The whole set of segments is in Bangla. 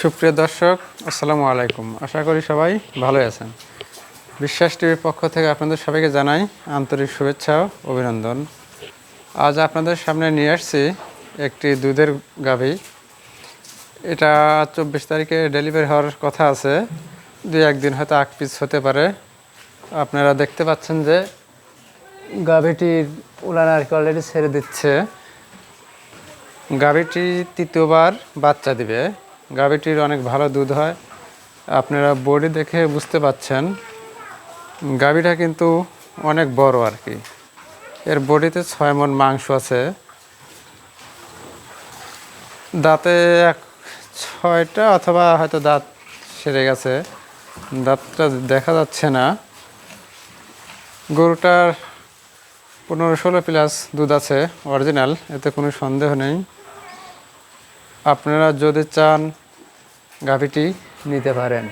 সুপ্রিয় দর্শক, আসসালামু আলাইকুম। আশা করি সবাই ভালো আছেন। বিশ্বাস টিভির পক্ষ থেকে আপনাদের সবাইকে জানাই আন্তরিক শুভেচ্ছা অভিনন্দন। আজ আপনাদের সামনে নিয়ে আসছি একটি দুধের গাভী। এটা চব্বিশ তারিখে ডেলিভারি হওয়ার কথা আছে। দুই একদিন হয়তো আগ পিস হতে পারে। আপনারা দেখতে পাচ্ছেন যে গাভীটির উলান আর কি অলরেডি ছেড়ে দিচ্ছে। গাভীটি তৃতীয়বার বাচ্চা দিবে। গাভীটির অনেক ভালো দুধ হয়। আপনারা বডি দেখে বুঝতে পাচ্ছেন, গাভীটা কিন্তু অনেক বড় আর কি। এর বডিতে ছয় মন মাংস আছে। দাঁতে এক, ছয়টা অথবা হয়তো দাঁত সেরে গেছে। দাঁতটা দেখা যাচ্ছে না। গরুটার পনেরো ষোলো প্লাস দুধ আছে, অরিজিনাল, এতে কোনো সন্দেহ নেই। আপনারা যদি চান গাভিটি নিতে পারেন।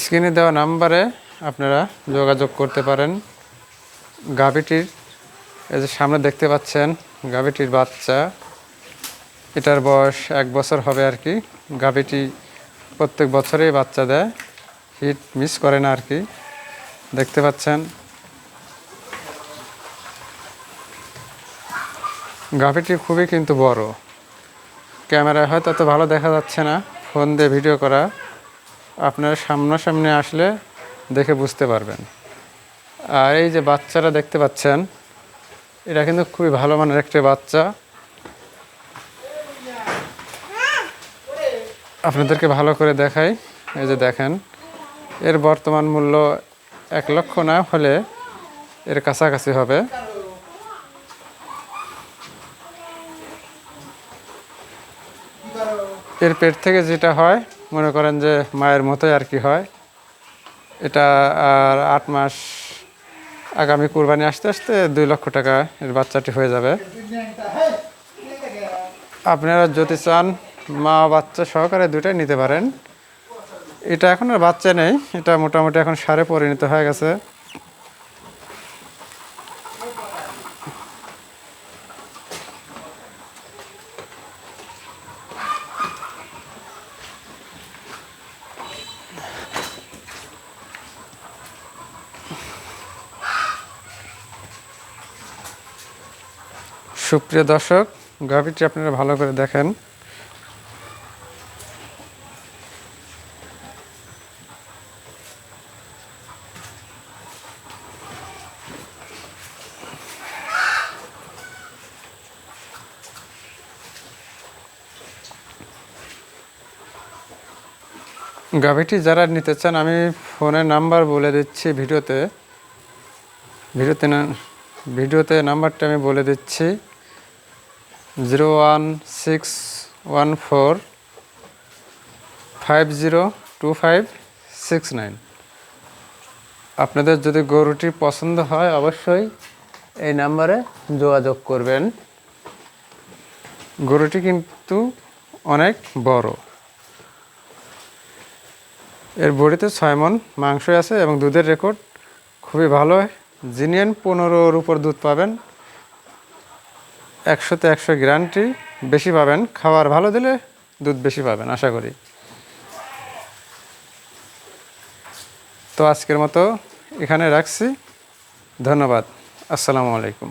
স্ক্রিনে দেওয়া নাম্বারে আপনারা যোগাযোগ করতে পারেন। গাভিটির এই যে সামনে দেখতে পাচ্ছেন, গাভিটির বাচ্চা, এটার বয়স এক বছর হবে আর কি। গাভিটি প্রত্যেক বছরেই বাচ্চা দেয়, হিট মিস করে না আর কি। দেখতে পাচ্ছেন গাভিটি খুবই কিন্তু বড়। ক্যামেরায় হয়তো অত ভালো দেখা যাচ্ছে না, ফোন দিয়ে ভিডিও করা। আপনারা সামনাসামনি আসলে দেখে বুঝতে পারবেন। আর এই যে বাচ্চারা দেখতে পাচ্ছেন, এটা কিন্তু খুবই ভালো মানের একটা বাচ্চা। আপনাদেরকে ভালো করে দেখাই, এই যে দেখেন। এর বর্তমান মূল্য এক লক্ষ না হলে এর কাছাকাছি হবে। এর পেট থেকে যেটা হয়, মনে করেন যে মায়ের মতোই আর কি হয়। এটা আর আট মাস আগামী কুরবানি আসতে আসতে দুই লক্ষ টাকা এর বাচ্চাটি হয়ে যাবে। আপনারা যদি চান মা বাচ্চা সহকারে দুইটাই নিতে পারেন। এটা এখন আর বাচ্চা নেই, এটা মোটামুটি এখন সারে পরিণত হয়ে গেছে। সুপ্রিয় দর্শক, গাভিটি আপনারা ভালো করে দেখেন। গাভিটি যারা নিতে চান, আমি ফোনের নাম্বার বলে দিচ্ছি ভিডিওতে। ভিডিওতে না, ভিডিওতে নাম্বারটা আমি বলে দিচ্ছি। Zero one six one four five zero two five six nine আপনাদের যদি গরুটি পছন্দ হয়, অবশ্যই এই নাম্বারে যোগাযোগ করবেন। গরুটি কিন্তু অনেক বড়। এর বডিতে ছয় মন মাংস আছে এবং দুধের রেকর্ড খুবই ভালো। জিনিয়ান পনেরোর উপর দুধ পাবেন। একশোতে একশো গ্যারান্টি বেশি পাবেন, খাবার ভালো দিলে দুধ বেশি পাবেন, আশা করি। তো আজকের মতো এখানে রাখছি। ধন্যবাদ। আসসালামু আলাইকুম।